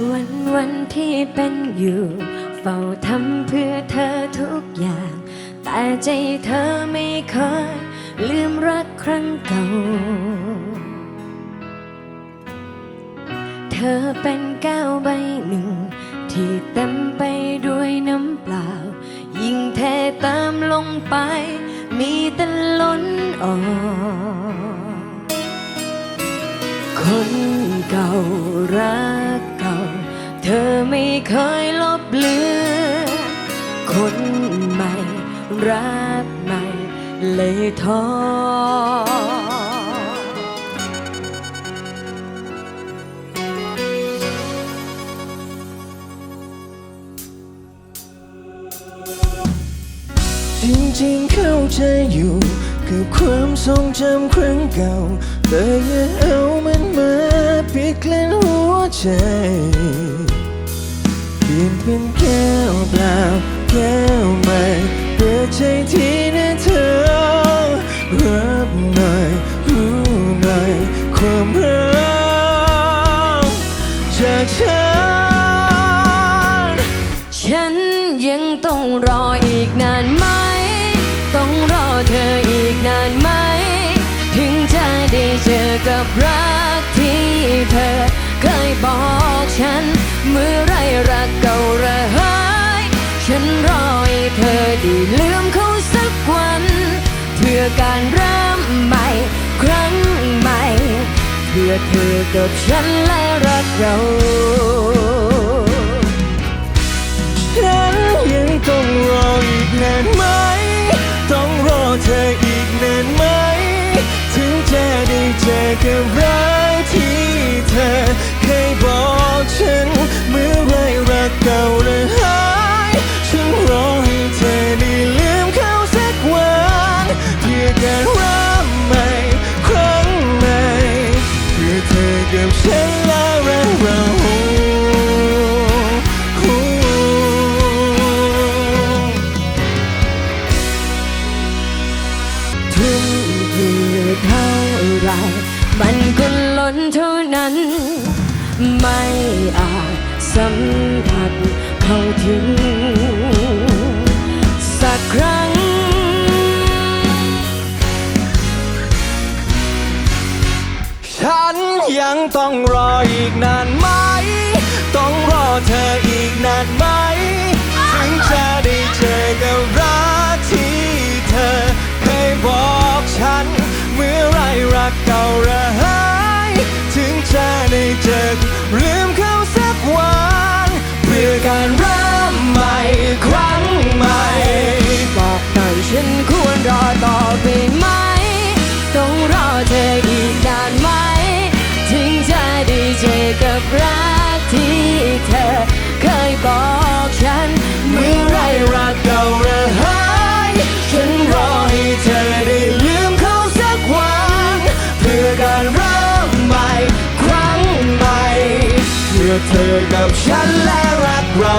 วันวันที่เป็นอยู่ เฝ้าทำเพื่อเธอทุกอย่าง แต่ใจเธอไม่เคยลืมรักครั้งเก่า เธอเป็นแก้วใบหนึ่ง ที่เต็มไปด้วยน้ำเปล่า ยิ่งเทเติมลงไป มีแต่ล้นออกคนเก่ารัก เก่าเธอไม่เคยลบเลือนคนใหม่รักใหม่เลยท้อจริงๆเข้าใจอยู่กับความทรงจำครั้งเก่า แต่อย่าเอามันมาปิดกลั้น ใจเปลี่ยนเป็นแก้วเปล่าแก้วใหม่เปิดใจที่นะเธอรับหน่อยรู้หน่อยความรักจากฉันฉันยังต้องรออีกนานไหม ต้องรอเธออีกนานไหม ถึงจะได้เจอกับรักที่เธอ บอกฉัน เมื่อไรรักเก่าระหายฉันรอให้เธอได้ลืมเขาสักวัน เพื่อการเริ่มใหม่ ครั้งใหม่ เพื่อเธอกับฉันและรักเราฉันยังต้องรออีกนานไหม ต้องรอเธออีกนานไหม ถึงจะได้เจอกับรักที่เธอ เคยบอกฉันเมื่อไรรักเก่าระหายฉันรอให้เธอได้ลืมเขาสักวันเพื่อการริ่มใหม่ครั้งใหม่เพื่อเธอกับฉันและรักเราทุ่มเทเท่าไรมันก็ล้นเท่านั้น ไม่อาจสัมผัสเข้าถึง สักครั้ง ฉันยังต้องรออีกนานไหม ต้องรอเธออีกนานไหม เจอลืมเขาสักวันเพื่อการเริ่มใหม่ครั้งใหม่บอกหน่อยฉันควรรอต่อไปไหม ต้องรอเธออีกนานไหม ถึงจะได้เจอกับรักที่เธอเคยบอกฉัน เมื่อไรรักเก่าระหายฉันรอให้เธอได้ลืมเขาสักวัน เพื่อการเริ่มใหม่ อเธอกับฉันและรักเรา